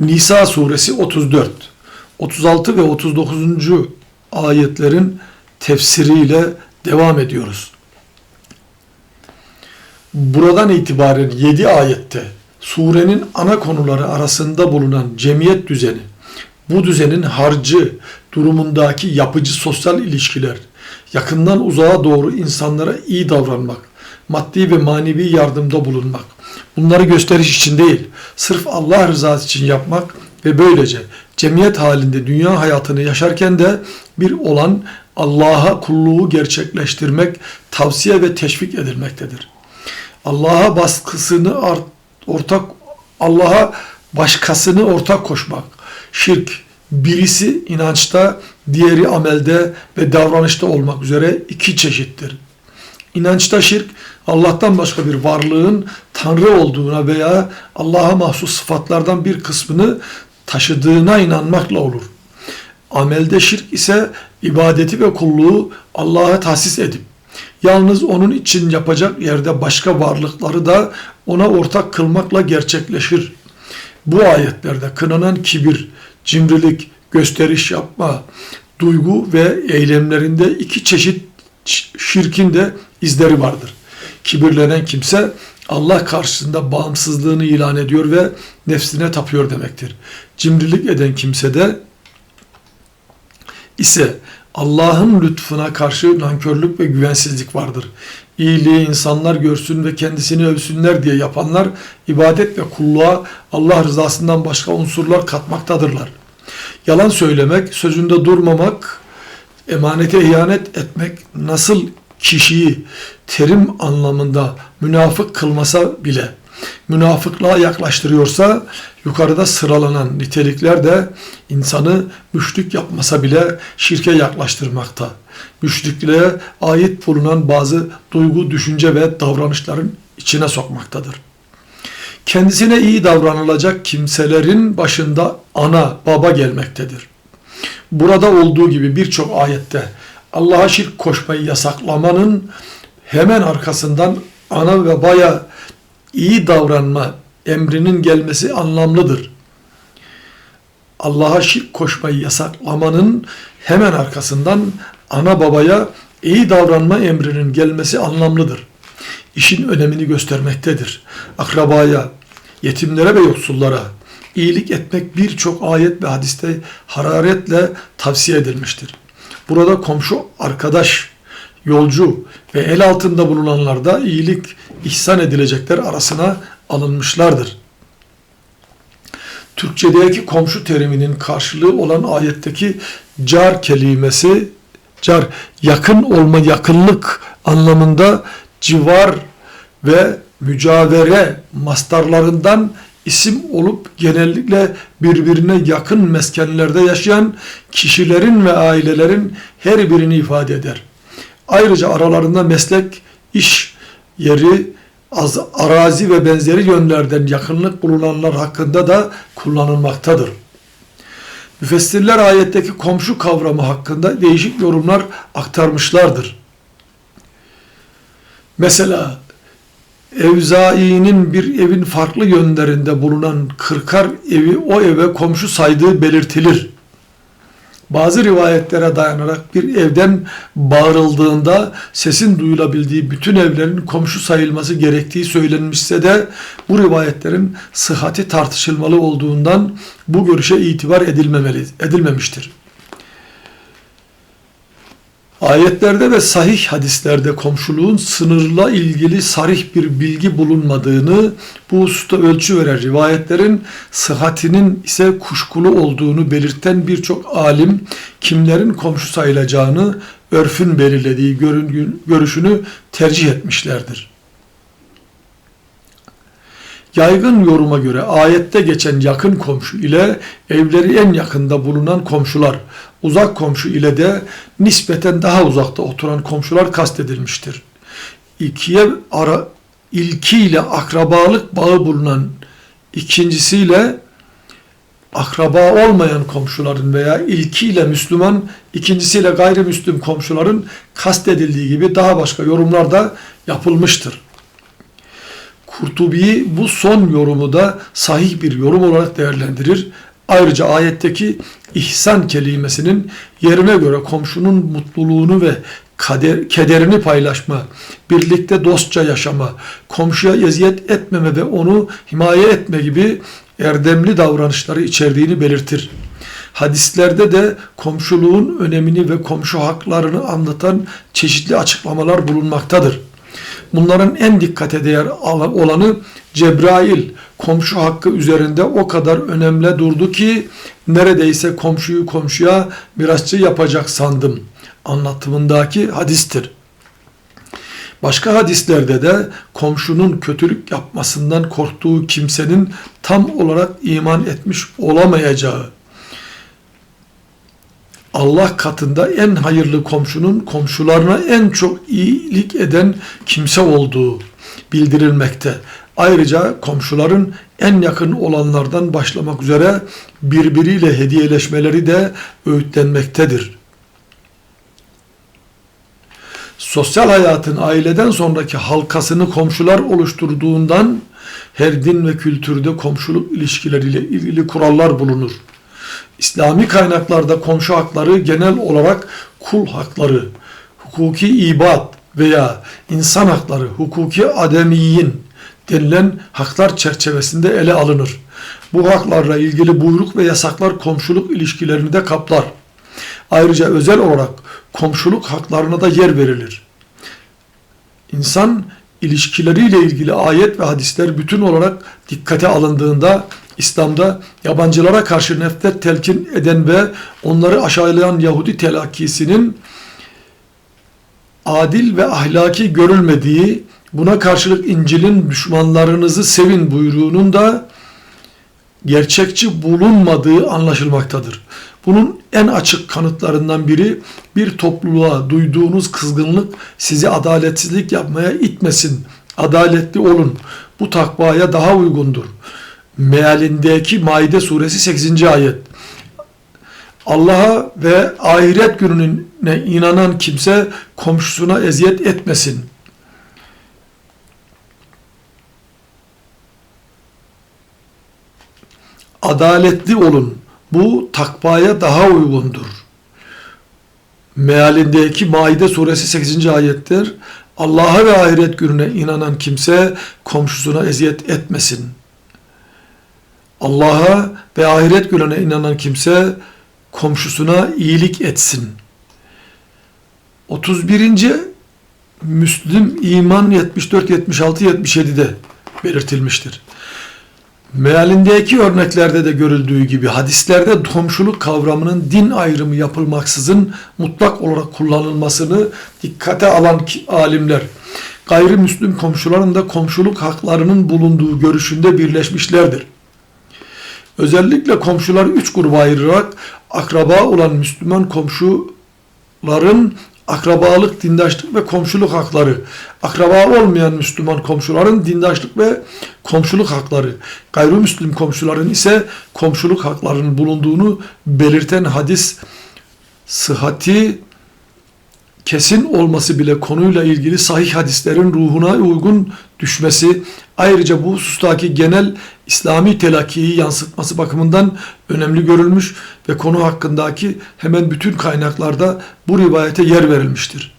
Nisa suresi 34, 36 ve 39. ayetlerin tefsiriyle devam ediyoruz. Buradan itibaren 7 ayette surenin ana konuları arasında bulunan cemiyet düzeni, bu düzenin harcı durumundaki yapıcı sosyal ilişkiler, yakından uzağa doğru insanlara iyi davranmak, maddi ve manevi yardımda bulunmak, bunları gösteriş için değil, sırf Allah rızası için yapmak ve böylece cemiyet halinde dünya hayatını yaşarken de bir olan Allah'a kulluğu gerçekleştirmek, tavsiye ve teşvik edilmektedir. Allah'a baskısını art, ortak Allah'a başkasını ortak koşmak, şirk, birisi inançta, diğeri amelde ve davranışta olmak üzere iki çeşittir. İnançta şirk, Allah'tan başka bir varlığın Tanrı olduğuna veya Allah'a mahsus sıfatlardan bir kısmını taşıdığına inanmakla olur. Amelde şirk ise ibadeti ve kulluğu Allah'a tahsis edip, yalnız onun için yapacak yerde başka varlıkları da ona ortak kılmakla gerçekleşir. Bu ayetlerde kınanan kibir, cimrilik, gösteriş yapma, duygu ve eylemlerinde iki çeşit şirkin de izleri vardır. Kibirlenen kimse Allah karşısında bağımsızlığını ilan ediyor ve nefsine tapıyor demektir. Cimrilik eden kimse de ise Allah'ın lütfuna karşı nankörlük ve güvensizlik vardır. İyiliği insanlar görsün ve kendisini övsünler diye yapanlar ibadet ve kulluğa Allah rızasından başka unsurlar katmaktadırlar. Yalan söylemek, sözünde durmamak, emanete ihanet etmek nasıl kişiyi terim anlamında münafık kılmasa bile münafıklığa yaklaştırıyorsa yukarıda sıralanan nitelikler de insanı müşrik yapmasa bile şirke yaklaştırmakta. Müşrikliğe ait bulunan bazı duygu, düşünce ve davranışların içine sokmaktadır. Kendisine iyi davranılacak kimselerin başında ana, baba gelmektedir. Burada olduğu gibi birçok ayette Allah'a şirk koşmayı yasaklamanın hemen arkasından ana ve baya iyi davranma emrinin gelmesi anlamlıdır. Allah'a şirk koşmayı yasaklamanın hemen arkasından ana babaya iyi davranma emrinin gelmesi anlamlıdır. İşin önemini göstermektedir. Akrabaya, yetimlere ve yoksullara iyilik etmek birçok ayet ve hadiste hararetle tavsiye edilmiştir. Burada komşu, arkadaş, yolcu ve el altında bulunanlar da iyilik ihsan edilecekler arasına alınmışlardır. Türkçedeki komşu teriminin karşılığı olan ayetteki car kelimesi, car yakın olma, yakınlık anlamında civar ve mücavere mastarlarından isim olup genellikle birbirine yakın meskenlerde yaşayan kişilerin ve ailelerin her birini ifade eder. Ayrıca aralarında meslek, iş yeri, az, arazi ve benzeri yönlerden yakınlık bulunanlar hakkında da kullanılmaktadır. Müfessirler ayetteki komşu kavramı hakkında değişik yorumlar aktarmışlardır. Mesela Evzai'nin bir evin farklı yönlerinde bulunan kırkar evi o eve komşu saydığı belirtilir. Bazı rivayetlere dayanarak bir evden bağırıldığında sesin duyulabildiği bütün evlerin komşu sayılması gerektiği söylenmişse de bu rivayetlerin sıhhati tartışılmalı olduğundan bu görüşe itibar edilmemeli, edilmemiştir. Ayetlerde ve sahih hadislerde komşuluğun sınırla ilgili sarih bir bilgi bulunmadığını, bu hususta ölçü veren rivayetlerin sıhhatinin ise kuşkulu olduğunu belirten birçok alim kimlerin komşu sayılacağını örfün belirlediği görüşünü tercih etmişlerdir. Yaygın yoruma göre ayette geçen yakın komşu ile evleri en yakında bulunan komşular, uzak komşu ile de nispeten daha uzakta oturan komşular kastedilmiştir. İkiye ara, ilkiyle akrabalık bağı bulunan ikincisiyle akraba olmayan komşuların veya ilkiyle Müslüman, ikincisiyle gayrimüslim komşuların kastedildiği gibi daha başka yorumlar da yapılmıştır Kurtubi bu son yorumu da sahih bir yorum olarak değerlendirir. Ayrıca ayetteki ihsan kelimesinin yerine göre komşunun mutluluğunu ve kader, kederini paylaşma, birlikte dostça yaşama, komşuya eziyet etmeme ve onu himaye etme gibi erdemli davranışları içerdiğini belirtir. Hadislerde de komşuluğun önemini ve komşu haklarını anlatan çeşitli açıklamalar bulunmaktadır. Bunların en dikkate değer olanı Cebrail komşu hakkı üzerinde o kadar önemli durdu ki neredeyse komşuyu komşuya mirasçı yapacak sandım anlatımındaki hadistir. Başka hadislerde de komşunun kötülük yapmasından korktuğu kimsenin tam olarak iman etmiş olamayacağı, Allah katında en hayırlı komşunun komşularına en çok iyilik eden kimse olduğu bildirilmekte. Ayrıca komşuların en yakın olanlardan başlamak üzere birbiriyle hediyeleşmeleri de öğütlenmektedir. Sosyal hayatın aileden sonraki halkasını komşular oluşturduğundan her din ve kültürde komşuluk ilişkileriyle ilgili kurallar bulunur. İslami kaynaklarda komşu hakları genel olarak kul hakları, hukuki ibad veya insan hakları, hukuki ademiyin denilen haklar çerçevesinde ele alınır. Bu haklarla ilgili buyruk ve yasaklar komşuluk ilişkilerini de kaplar. Ayrıca özel olarak komşuluk haklarına da yer verilir. İnsan ilişkileriyle ilgili ayet ve hadisler bütün olarak dikkate alındığında İslam'da yabancılara karşı nefret telkin eden ve onları aşağılayan Yahudi telakkisinin adil ve ahlaki görülmediği, buna karşılık İncil'in düşmanlarınızı sevin buyruğunun da gerçekçi bulunmadığı anlaşılmaktadır. Bunun en açık kanıtlarından biri bir topluluğa duyduğunuz kızgınlık sizi adaletsizlik yapmaya itmesin. Adaletli olun. Bu takvaya daha uygundur mealindeki Maide suresi 8. ayet. Allah'a ve ahiret gününe inanan kimse komşusuna eziyet etmesin. Adaletli olun. Bu takvaya daha uygundur. Mealindeki Maide suresi 8. ayettir. Allah'a ve ahiret gününe inanan kimse komşusuna eziyet etmesin.'' Allah'a ve ahiret gününe inanan kimse komşusuna iyilik etsin. 31. Müslüm iman 74, 76, 77'de belirtilmiştir. Mealindeki örneklerde de görüldüğü gibi hadislerde komşuluk kavramının din ayrımı yapılmaksızın mutlak olarak kullanılmasını dikkate alan alimler gayrimüslim komşuların da komşuluk haklarının bulunduğu görüşünde birleşmişlerdir. Özellikle komşular üç gruba ayırarak akraba olan Müslüman komşuların akrabalık, dindaşlık ve komşuluk hakları, akraba olmayan Müslüman komşuların dindaşlık ve komşuluk hakları, gayrimüslim komşuların ise komşuluk haklarının bulunduğunu belirten hadis sıhhati kesin olması bile konuyla ilgili sahih hadislerin ruhuna uygun düşmesi, ayrıca bu husustaki genel İslami telakkiyi yansıtması bakımından önemli görülmüş ve konu hakkındaki hemen bütün kaynaklarda bu rivayete yer verilmiştir.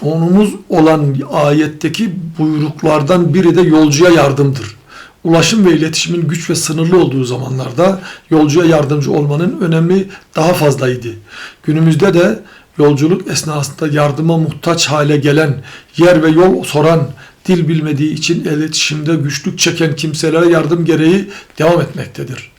Konumuz olan ayetteki buyruklardan biri de yolcuya yardımdır ulaşım ve iletişimin güç ve sınırlı olduğu zamanlarda yolcuya yardımcı olmanın önemli daha fazlaydı. Günümüzde de yolculuk esnasında yardıma muhtaç hale gelen, yer ve yol soran, dil bilmediği için iletişimde güçlük çeken kimselere yardım gereği devam etmektedir.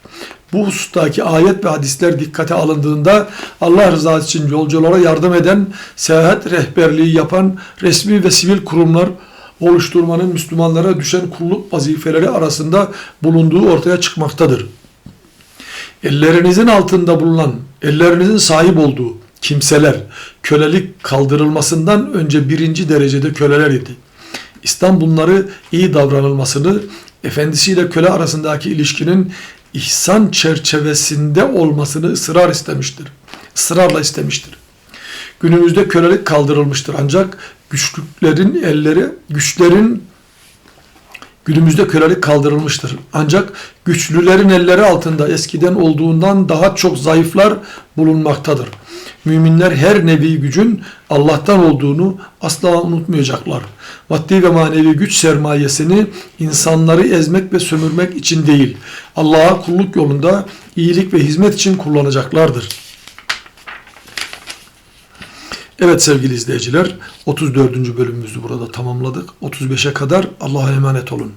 Bu husustaki ayet ve hadisler dikkate alındığında Allah rızası için yolculara yardım eden, seyahat rehberliği yapan resmi ve sivil kurumlar oluşturmanın Müslümanlara düşen kulluk vazifeleri arasında bulunduğu ortaya çıkmaktadır. Ellerinizin altında bulunan, ellerinizin sahip olduğu kimseler kölelik kaldırılmasından önce birinci derecede köleler idi. İslam bunları iyi davranılmasını, efendisiyle köle arasındaki ilişkinin ihsan çerçevesinde olmasını ısrar istemiştir. Israrla istemiştir. Günümüzde kölelik kaldırılmıştır ancak güçlüklerin elleri, güçlerin günümüzde kölelik kaldırılmıştır. Ancak güçlülerin elleri altında eskiden olduğundan daha çok zayıflar bulunmaktadır. Müminler her nevi gücün Allah'tan olduğunu asla unutmayacaklar. Maddi ve manevi güç sermayesini insanları ezmek ve sömürmek için değil, Allah'a kulluk yolunda iyilik ve hizmet için kullanacaklardır. Evet sevgili izleyiciler, 34. bölümümüzü burada tamamladık. 35'e kadar Allah'a emanet olun.